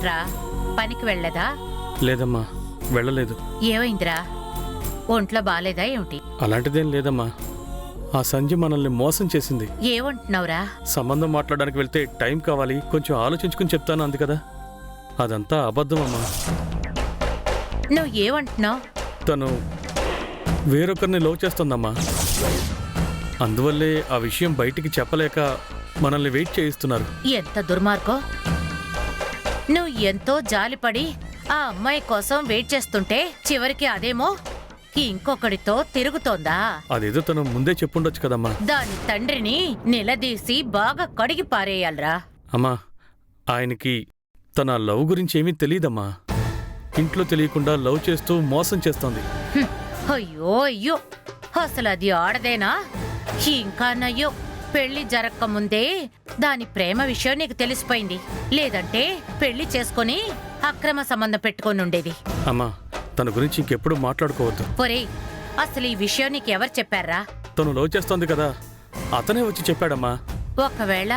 ఏమిట్రా పనికి వెళ్ళదా? లేదమ్మా వెళ్ళలేదు. ఏమైందిరా? ఒంట్లో బాలేదా ఏమిటి? అలాంటిదేం లేదమ్మా. ఆ సంజయ్ మనల్ని మోసం చేసింది. ఏమంటున్నావురా? సంబంధం మాట్లాడడానికి వెళ్తే టైం కావాలి కొంచెం ఆలోచించుకుని చెప్తాను అంది కదా. అదంతా అబద్ధం అమ్మా నువ్వు ఏమంటున్నావు? తను వేరొకరిని లవ్ చేస్తుందమ్మా. అందువల్లే ఆ విషయం బయటికి చెప్పలేక మనల్ని వెయిట్ చేయిస్తున్నారు. ఎంత దుర్మార్గం. నువ్వు ఎంతో జాలిపడి ఆ అమ్మాయి కోసం వెయిట్ చేస్తుంటే చివరికి అదేమో ఇంకొకడితో తిరుగుతోందా? అదేదో తను ముందే చెప్పుండొచ్చు కదమ్మా. దాని తండ్రిని నిలదీసి బాగా కడిగి పారేయాలరా. అమ్మా ఆయనకి తన లవ్ గురించి ఏమీ తెలియదమ్మా ఇంట్లో తెలియకుండా లవ్ చేస్తూ మోసం చేస్తోంది. అయ్యో అయ్యో. అసలు అది ఆడదేనా? ఇంకా నయ్యో. పెళ్ళి జరక్క ముందే దాని ప్రేమ విషయం నీకు తెలిసిపోయింది. లేదంటే పెళ్ళి చేసుకొని అక్రమ సంబంధం పెట్టుకొని ఉండేది. అమ్మా తన గురించి ఇంకెప్పుడు మాట్లాడుకోవద్దు. ఒరేయ్ అసలు ఈ విషయం నీకు ఎవరు చెప్పారా? తను లవ్ చేస్తోంది కదా అతనే వచ్చి చెప్పాడమ్మా. ఒకవేళ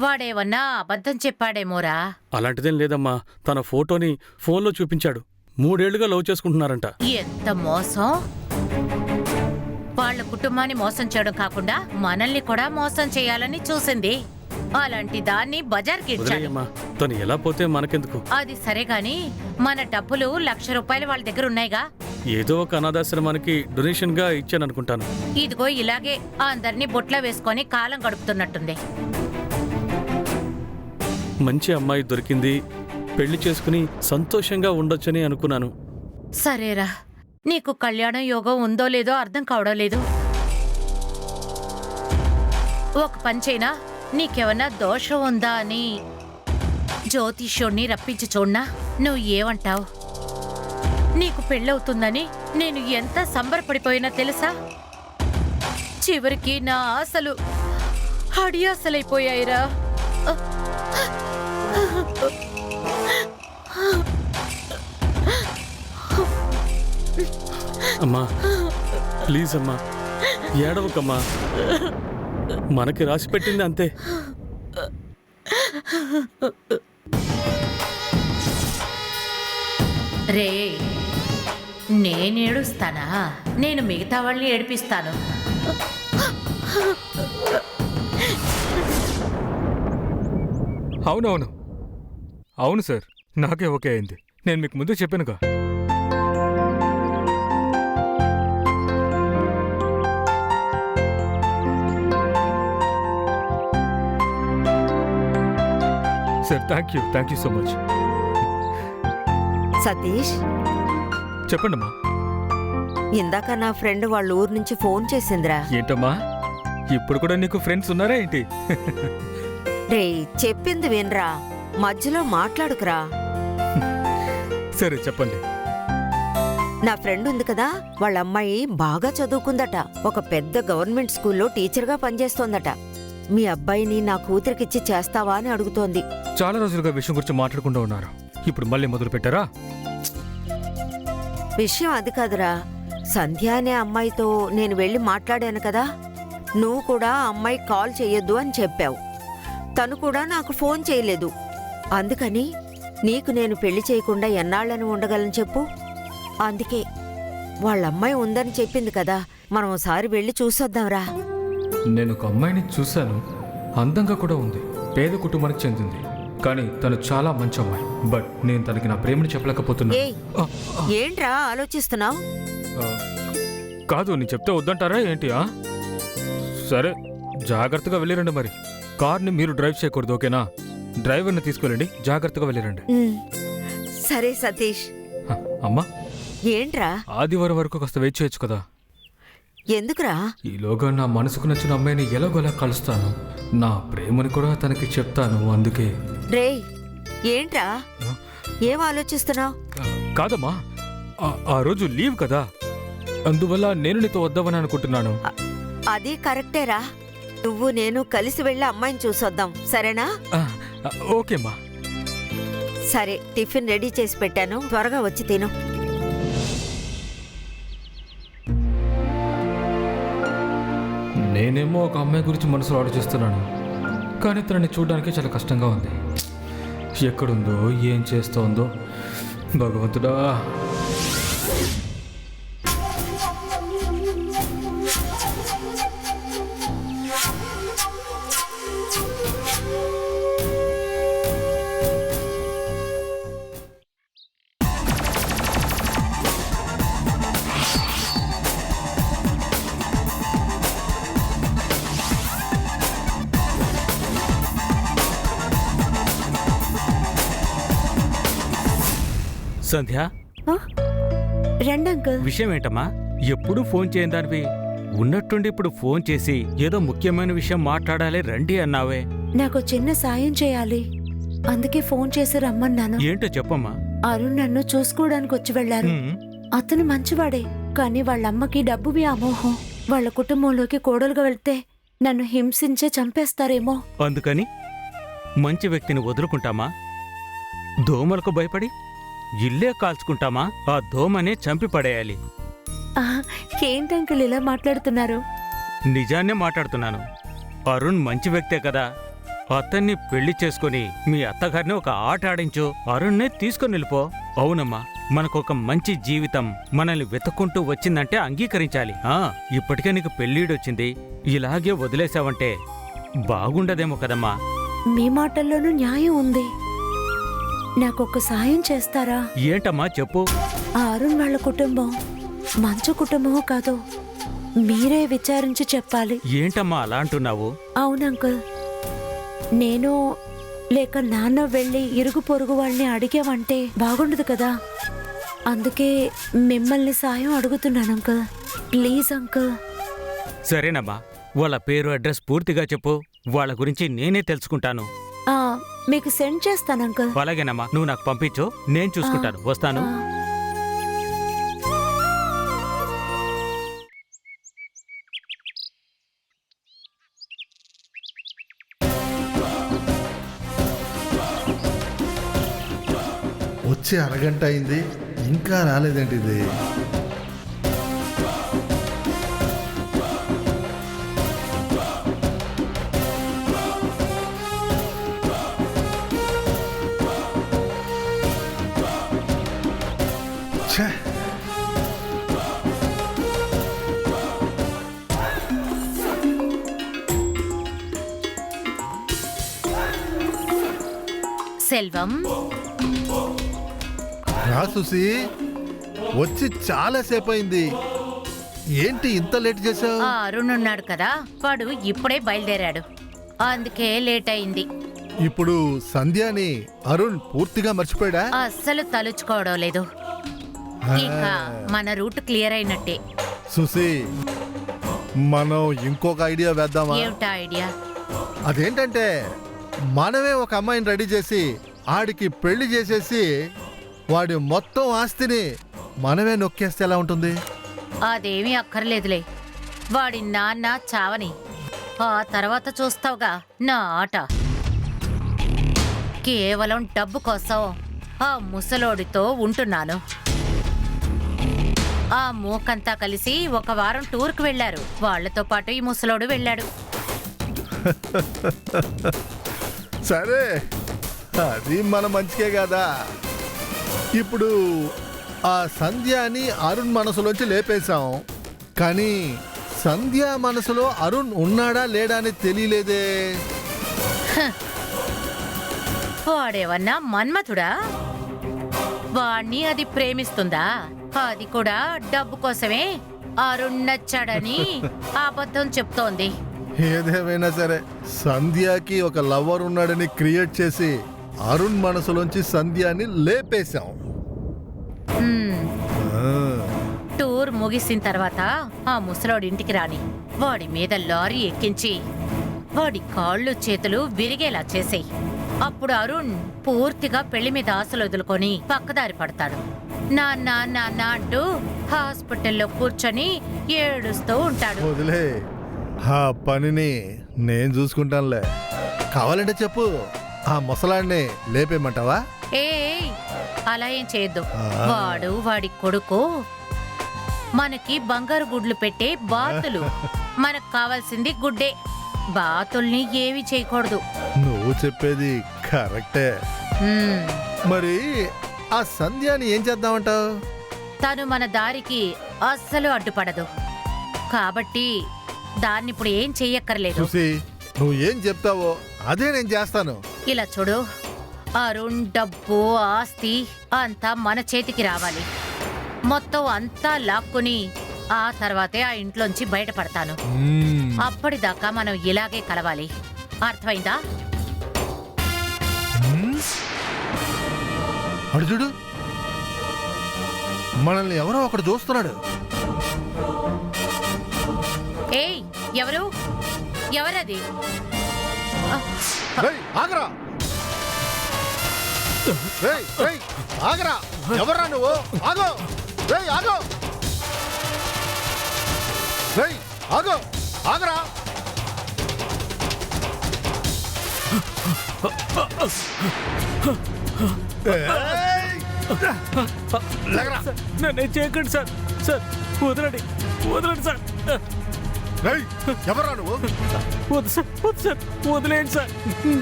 వాడేమన్నా అబద్ధం చెప్పాడేమోరా? అలాంటిదేం లేదమ్మా తన ఫోటోని ఫోన్లో చూపించాడు. మూడేళ్ళుగా లవ్ చేసుకుంటున్నారంట. ఎంత మోసం? వాళ్ళ కుటుంబాన్ని మోసం చేయడం కాకుండా మనల్ని కూడా మోసం చేయాలని చూసింది. అలాంటి దాన్ని బజార్కి వదిలేయమ్మా. తను ఎలా పోతే మనకెందుకు? అది సరే గాని మన డబ్బులు లక్ష రూపాయలు వాళ్ళ దగ్గర ఉన్నాయిగా? ఏదో ఒక అనాథాశ్రమానికి డొనేషన్గా ఇచ్చాను అనుకుంటాను ఇదిగో ఇలాగే అందరినీ బొట్ల వేసుకొని కాలం గడుపుతున్నట్టుంది. మంచి అమ్మాయి దొరికింది. పెళ్ళి చేసుకుని సంతోషంగా ఉండొచ్చని అనుకున్నాను. సరేరా. నీకు కళ్యాణ యోగం ఉందో లేదో అర్థం కావడం లేదు. ఒక పంచైనా నీకేమన్నా దోషం ఉందా అని జ్యోతిష్యుణ్ణి రప్పించి చూడనా? నువ్వు ఏమంటావు? నీకు పెళ్ళవుతుందని నేను ఎంత సంబరపడిపోయినా తెలుసా? చివరికి నా ఆశలు అడియాసలైపోయాయిరా అమ్మా ప్లీజ్ అమ్మా ఏడవకమ్మా. మనకి రాసి పెట్టింది అంతే. రే నేనేడుస్తానా నేను మిగతా వాళ్ళని ఏడిపిస్తాను. అవునవును. అవును సార్ నాకే ఓకే అయింది. నేను మీకు ముందు చెప్పానుగా. Sir thank you thank you so much Satish? చెప్పండమ్మా. ఇందాక నా ఫ్రెండ్ వాళ్ళ ఊరు నుంచి ఫోన్ చేసిందిరా. ఏంటమ్మా? ఇప్పుడు కూడా నీకు ఫ్రెండ్స్ ఉన్నారా ఏంటి? రే చెప్పింది వినరా. మధ్యలో మాట్లాడుకురా. సరే చెప్పండి. నా ఫ్రెండ్ ఉంది కదా వాళ్ళ అమ్మాయి బాగా చదువుకుందట. ఒక పెద్ద గవర్నమెంట్ స్కూల్లో టీచర్గా పనిచేస్తోందట. మీ అబ్బాయిని నా కూతురికిచ్చి చేస్తావా అని అడుగుతోంది. చాలా రోజులుగా విషయం గురించి మాట్లాడకుండా ఉన్నారు. ఇప్పుడు మళ్ళీ మొదలు పెట్టారా? విషయం అది కాదురా. సంధ్య అనే అమ్మాయితో నేను వెళ్ళి మాట్లాడాను కదా. నువ్వు కూడా అమ్మాయి కాల్ చెయ్యొద్దు అని చెప్పావు. తను కూడా నాకు ఫోన్ చేయలేదు. అందుకని నీకు నేను పెళ్ళి చేయకుండా ఎన్నాళ్ళని ఉండగలను చెప్పు. అందుకే వాళ్ళ అమ్మాయి ఉందని చెప్పింది కదా. మనం ఒకసారి వెళ్ళి చూసొద్దాంరా. నేను ఒక అమ్మాయిని చూశాను. అందంగా కూడా ఉంది. పేద కుటుంబానికి చెందింది. కానీ తను చాలా మంచి అమ్మాయి. బట్ నేను తనకి నా ప్రేమని చెప్పలేకపోతున్నా ఏయ్ ఏంట్రా ఆలోచిస్తున్నావు? ఆ, కాదు నేను చెప్తే వద్దంటారా ఏంటి ఆ? సరే జాగ్రత్తగా వెళ్ళిరండి మరి. కార్ని మీరు డ్రైవ్ చేయకూడదు ఓకేనా? డ్రైవర్ని తీసుకెళ్ళండి జాగ్రత్తగా వెళ్ళిరండి. సరే సతీష్. హ, అమ్మా. ఏంట్రా? ఆదివారం వరకు కాస్త వెయిట్ చేయొచ్చు కదా. ఎందుకురా? ఈలోగా నా మనసుకు నచ్చిన అమ్మాయిని ఎలాగోలా కలుస్తాను. నా ప్రేమని కూడా తనకి చెప్తాను అందుకే. రేయ్ ఏంట్రా? ఏం ఆలోచిస్తున్నావు? కాదమ్మా ఆ- ఆ రోజు లీవ్ కదా. అందువల్ల నేను నీతో వద్దామని అనుకుంటున్నాను. అది కరెక్టేరా. నువ్వు నేను కలిసి వెళ్ళి అమ్మాయిని చూసొద్దాం సరేనా? ఆ, ఆ, ఓకేమ్మా. సరే టిఫిన్ రెడీ చేసి పెట్టాను. త్వరగా వచ్చి తిను. నేనేమో ఒక అమ్మాయి గురించి మనసులో ఆలోచిస్తున్నాను. కానీ తనని చూడడానికి చాలా కష్టంగా ఉంది. ఎక్కడుందో ఏం చేస్తోందో భగవంతుడా. సంధ్య? రండి అంకుల్. విషయం ఏంటమ్మా ఎప్పుడు ఫోన్ చేయదానివి ఉన్నట్టుండి ఇప్పుడు ఫోన్ చేసి ఏదో ముఖ్యమైన విషయం మాట్లాడాలి రండి అన్నావే. నాకు చిన్న సాయం చేయాలి. అందుకే ఫోన్ చేసి రమ్మన్నాను. ఏంటో చెప్పమ్మా. అరుణ్ నన్ను చూసుకోవడానికి వచ్చి వెళ్ళారు అతను మంచివాడే కానీ వాళ్ళమ్మకి డబ్బు వ్యామోహం. వాళ్ళ కుటుంబంలోకి కోడలుగా వెళ్తే నన్ను హింసించే చంపేస్తారేమో. అందుకని మంచి వ్యక్తిని వదులుకుంటామా? దోమలకు భయపడి ఇల్లే కాల్చుకుంటామా? ఆ దోమనే చంపి పడేయాలి. ఏంటంకుల్ ఇలా మాట్లాడుతున్నారు? నిజాన్నే మాట్లాడుతున్నాను. అరుణ్ మంచి వ్యక్తే కదా. అతన్ని పెళ్ళి చేసుకుని మీ అత్తగారిని ఒక ఆట ఆడించు. అరుణ్నే తీసుకొని వెళ్ళిపో. అవునమ్మా మనకొక మంచి జీవితం మనల్ని వెతుక్కుంటూ వచ్చిందంటే అంగీకరించాలి. ఆ ఇప్పటికే నీకు పెళ్ళీడొచ్చింది. ఇలాగే వదిలేసావంటే బాగుండదేమో కదమ్మా. మీ మాటల్లోనూ న్యాయం ఉంది. నాకొక సాయం చేస్తారా? ఏంటమ్మా చెప్పు. ఆ అరుణ్ వాళ్ళ కుటుంబం మంచు కుటుంబమో కాదో మీరే విచారించి చెప్పాలి. ఏంటమ్మా అలా అంటున్నావు? అవును అంకుల్. నేను లేక నాన్న వెళ్ళి ఇరుగు పొరుగు వాళ్ళని అడిగామంటే బాగుండదు కదా. అందుకే మిమ్మల్ని సాయం అడుగుతున్నాను అంకుల్. Please uncle. సరేనమ్మా. వాళ్ళ పేరు అడ్రస్ పూర్తిగా చెప్పు. వాళ్ళ గురించి నేనే తెలుసుకుంటాను. మీకు సెండ్ చేస్తాను అంకుల్. అలాగేనమ్మా. నువ్వు నాకు పంపించు. నేను చూసుకుంటాను. వస్తాను. వచ్చి అరగంట అయింది. ఇంకా రాలేదేంటి ఛే సెల్వం. రా సుసి వచ్చి చాలా సేపు అయింది ఏంటి ఇంత లేట్ చేసావు ఆ అరుణ్ ఉన్నాడు కదా వాడు ఇప్పుడే బయలుదేరాడు. అందుకే లేట్ అయింది ఇప్పుడు సంధ్యాని అరుణ్ పూర్తిగా మర్చిపోయాడా? అస్సలు తలుచుకోవడం లేదు. ఇక మన రూట్ క్లియర్ అయినట్టే. సుసి మనం ఇంకొక ఐడియా వేద్దామా? ఏమిటా ఐడియా? అదేంటంటే మనమే ఒక అమ్మాయిని రెడీ చేసి ఆడికి పెళ్ళి చేసేసి వాడి మొత్తం ఆస్తిని మనమే నొక్కేస్తే ఎలా ఉంటుంది? అదేమీ అక్కర్లేదులే. వాడి నాన్న చావని ఆ తర్వాత చూస్తావుగా నా ఆట. కేవలం డబ్బు కోసం ఆ ముసలోడితో ఉంటున్నాను. ఆ మూకంతా కలిసి ఒక వారం టూర్కి వెళ్ళారు వాళ్ళతో పాటు ఈ ముసలోడు వెళ్ళాడు. సరే అది మన మంచికే కదా. ఇప్పుడు ఆ సంధ్యాని అరుణ్ మనసులోంచి లేపేశాం. కానీ సంధ్య మనసులో అరుణ్ ఉన్నాడా లేడా అని తెలియలేదే. వాడేవన్నా మన్మథుడా వాణ్ణి అది ప్రేమిస్తుందా? అది కూడా డబ్బు కోసమే. అరుణ్ నచ్చాడని అబద్ధం చెప్తోంది. ఏదేమైనా సరే సంధ్యాకి ఒక లవర్ ఉన్నాడని క్రియేట్ చేసి అరుణ్ మనసులోంచి సంధ్యాని లేపేశాం. టూర్ ముగిసిన తర్వాత ఆ ముసలోడి ఇంటికి రాని వాడి మీద లారీ ఎక్కించి వాడి కాళ్ళు చేతులు విరిగేలా చేసేయి. అప్పుడు అరుణ్ పూర్తిగా పెళ్ళి మీద ఆశలు వదులుకొని పక్కదారి పడతాడు. నాన్న నాన్న అంటూ హాస్పిటల్లో కూర్చొని ఏడుస్తూ ఉంటాడు. వదిలే. ఆ పనిని నేను చూసుకుంటానులే. కావాలంటే చెప్పు. ఆ ముసలాడిని లేపేయమంటావా? ఏ అలా ఏం చేయొద్దు. వాడు వాడి కొడుకు. మనకి బంగారు గుడ్లు పెట్టే బాతులు. మనకు కావాల్సింది గుడ్డే. బాతుల్ని ఏవి చేయకూడదు. నువ్వు చెప్పేది కరెక్టే. మరి ఆ సంధ్యాని ఏం చేద్దామంటావు? తను మన దారికి అస్సలు అడ్డుపడదు. కాబట్టి దాన్ని ఇప్పుడు ఏం చెయ్యక్కర్లేదు. చూసి నువ్వు ఏం చెప్తావో అదే నేను చేస్తాను. ఇలా చూడు అరుణ్ డబ్బు ఆస్తి అంతా మన చేతికి రావాలి. మొత్తం అంతా లాక్కుని ఆ తర్వాతే ఆ ఇంట్లోంచి బయటపడతాను. అప్పటిదాకా మనం ఇలాగే కలవాలి. అర్థమైందా? అడు చూడు. మనల్ని ఎవరో ఒకడు చూస్తున్నాడు. ఏయ్ ఎవరు? ఎవరది? ఆగరా. ఆగరా. ఎవరా నువ్వు? ఆగో. రేయ్ ఆగో. రేయ్ ఆగో. ఆగరా. ఏయ్! నన్ను చేయకండి సార్. సార్ వదలండి. వదలండి సార్. ఎవరా నువ్వు? వద్దు సార్ వద్దు సార్. వదిలేయండి సార్.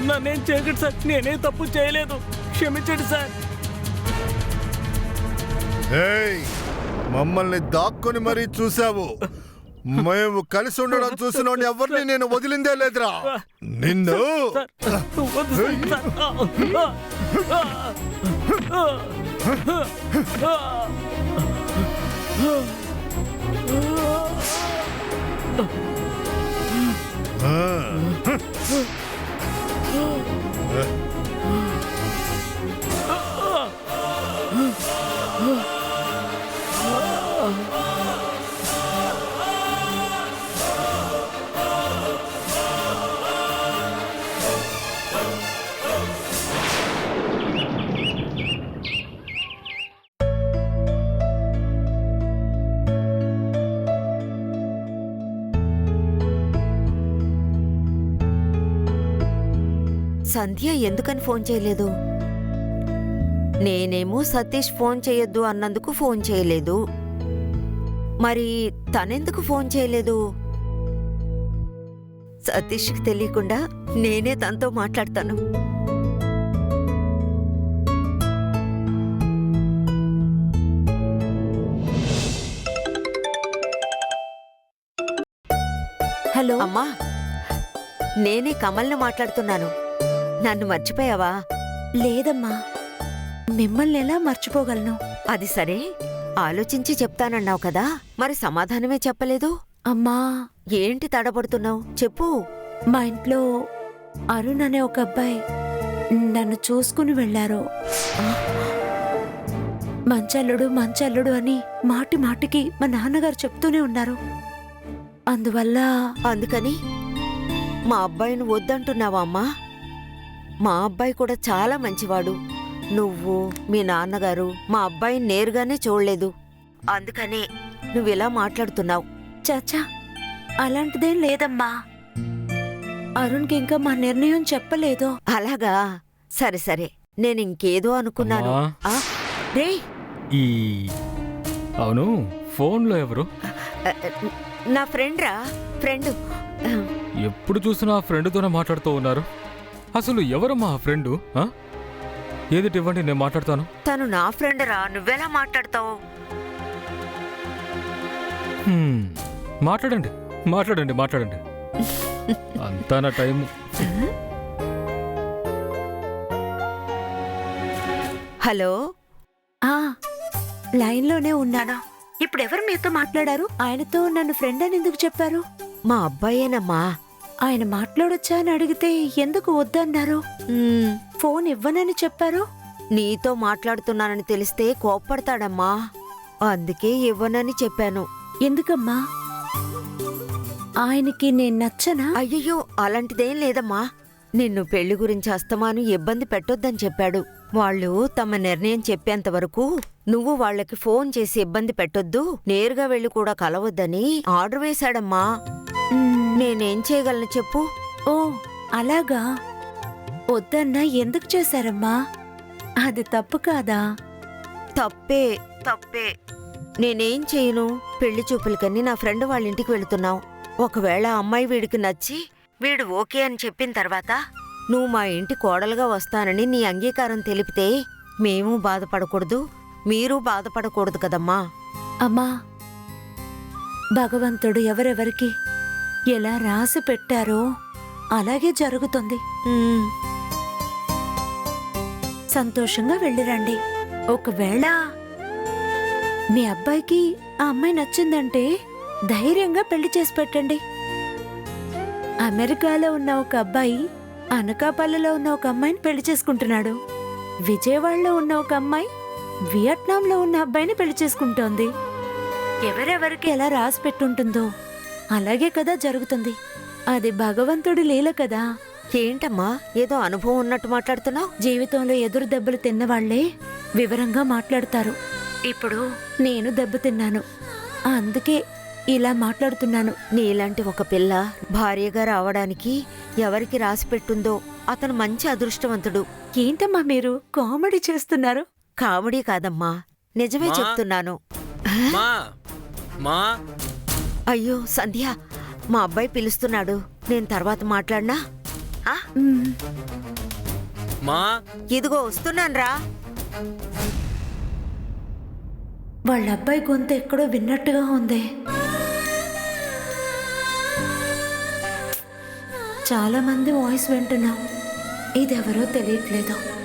నన్నేం చేయకండి సార్. నేనేం తప్పు చేయలేదు. క్షమించండి సార్. మమ్మల్ని దాక్కుని మరీ చూసావు మేము కలిసి ఉండడం చూసిన ఎవరిని నేను వదిలిందే లేదురా? నిన్ను? Huh? సంధ్య ఎందుకని ఫోన్ చేయలేదు? నేనేమో సతీష్ ఫోన్ చేయొద్దు అన్నందుకు ఫోన్ చేయలేదు. మరి తనెందుకు ఫోన్ చేయలేదు? సతీష్కి తెలియకుండా నేనే తనతో మాట్లాడతాను. హలో అమ్మా నేనే కమల్ని మాట్లాడుతున్నాను. నన్ను మర్చిపోయావా? లేదమ్మా. మిమ్మల్ని ఎలా మర్చిపోగలను? అది సరే. ఆలోచించి చెప్తానన్నావు కదా. మరి సమాధానమే చెప్పలేదు? అమ్మా. ఏంటి తడబడుతున్నావు? చెప్పు. మా ఇంట్లో అరుణ్ అనే ఒక అబ్బాయి నన్ను చూసుకుని వెళ్ళారు. మంచల్లుడు మంచల్లుడు అని మాటి మాటికి మా నాన్నగారు చెప్తూనే ఉన్నారు. అందువల్ల అందుకని మా అబ్బాయిని వద్దంటున్నావా అమ్మా? మా అబ్బాయి కూడా చాలా మంచివాడు. నువ్వు మీ నాన్నగారు మా అబ్బాయిని నేరుగానే చూడలేదు. అందుకనే నువ్విలా మాట్లాడుతున్నావు. చాచా అలాంటిదేం లేదమ్మా. అరుణ్కి ఇంకా మా నిర్ణయం చెప్పలేదు. అలాగా? సరే సరే. నేను ఇంకేదో అనుకున్నాను. ఆ, ఈ అవును ఫోన్లో ఎవరు? ఆ, నా ఫ్రెండ్ రా ఫ్రెండ్. ఎప్పుడు చూసినా ఆ ఫ్రెండ్తోనే మాట్లాడుతూ ఉన్నారు. అసలు ఎవరు మా ఫ్రెండు? ఏదిటి ఇవ్వండి నేను మాట్లాడతాను. తను నా ఫ్రెండ్ రా నువ్వెలా మాట్లాడతావు. మాట్లాడండి మాట్లాడండి మాట్లాడండి. అంతా నా టైం హలో? లైన్లోనే ఉన్నాను? ఇప్పుడు ఎవరు మీతో మాట్లాడారు? ఆయనతో నన్ను ఫ్రెండ్ అని ఎందుకు చెప్పారు? మా అబ్బాయేనమ్మా. ఆయన మాట్లాడొచ్చా అని అడిగితే ఎందుకు వద్దన్నారు? ఫోన్ ఇవ్వనని చెప్పారు. నీతో మాట్లాడుతున్నానని తెలిస్తే కోప్పడతాడమ్మా. అందుకే ఇవ్వనని చెప్పాను. ఎందుకమ్మా? ఆయనకి నేను నచ్చనా? అయ్యయ్యో అలాంటిదేం లేదమ్మా. నిన్ను పెళ్ళి గురించి అస్తమాను ఇబ్బంది పెట్టొద్దని చెప్పాడు. వాళ్ళు తమ నిర్ణయం చెప్పేంత వరకు నువ్వు వాళ్ళకి ఫోన్ చేసి ఇబ్బంది పెట్టొద్దు నేరుగా వెళ్ళి కూడా కలవద్దని ఆర్డర్ వేశాడమ్మా. మ్మ్, నేనేం చేయగలను చెప్పు? ఓ అలాగా. వద్దన్నా ఎందుకు చేశారమ్మా? అది తప్పు కాదా? తప్పే తప్పే. నేనేం చేయను? పెళ్ళి చూపులకని నా ఫ్రెండ్ వాళ్ళ ఇంటికి వెళుతున్నావు. ఒకవేళ అమ్మాయి వీడికి నచ్చి వీడు ఓకే అని చెప్పిన తర్వాత నువ్వు మా ఇంటి కోడలుగా వస్తానని నీ అంగీకారం తెలిపితే మేము బాధపడకూడదు మీరు బాధపడకూడదు కదమ్మా. అమ్మా భగవంతుడు ఎవరెవరికి ఎలా రాసి పెట్టారో అలాగే జరుగుతుంది. సంతోషంగా వెళ్ళిరండి ఒకవేళ మీ అబ్బాయికి ఆ అమ్మాయి నచ్చిందంటే ధైర్యంగా పెళ్ళి చేసి పెట్టండి. అమెరికాలో ఉన్న ఒక అబ్బాయి అనకాపల్లిలో ఉన్న ఒక అమ్మాయిని పెళ్ళి చేసుకుంటున్నాడు. విజయవాడలో ఉన్న ఒక అమ్మాయి వియట్నాంలో ఉన్న అబ్బాయిని పెళ్ళి చేసుకుంటోంది. ఎవరెవరికి ఎలా రాసి పెట్టుంటుందో అలాగే కదా జరుగుతుంది. అది భగవంతుడి లీల కదా. ఏంటమ్మా? ఏదో అనుభవం ఉన్నట్టు మాట్లాడుతున్నావు? జీవితంలో ఎదురు దెబ్బలు తిన్నవాళ్ళే వివరంగా మాట్లాడతారు. ఇప్పుడు నేను దెబ్బ తిన్నాను. అందుకే ఇలా మాట్లాడుతున్నాను. నీలాంటి ఒక పిల్ల భార్యగా రావడానికి ఎవరికి రాసి పెట్టుందో అతను మంచి అదృష్టవంతుడు. ఏంటమ్మా మీరు కామెడీ చేస్తున్నారు? కామెడీ కాదమ్మా. నిజమే? చెప్తున్నాను. మా. అయ్యో సంధ్య మా అబ్బాయి పిలుస్తున్నాడు. నేను తర్వాత మాట్లాడినా. మా? ఇదిగో వస్తున్నాన్రా. వాళ్ళ అబ్బాయి గొంతు ఎక్కడో విన్నట్టుగా ఉంది. చాలా మంది వాయిస్ వింటున్నాం. ఇదెవరో తెలియట్లేదు.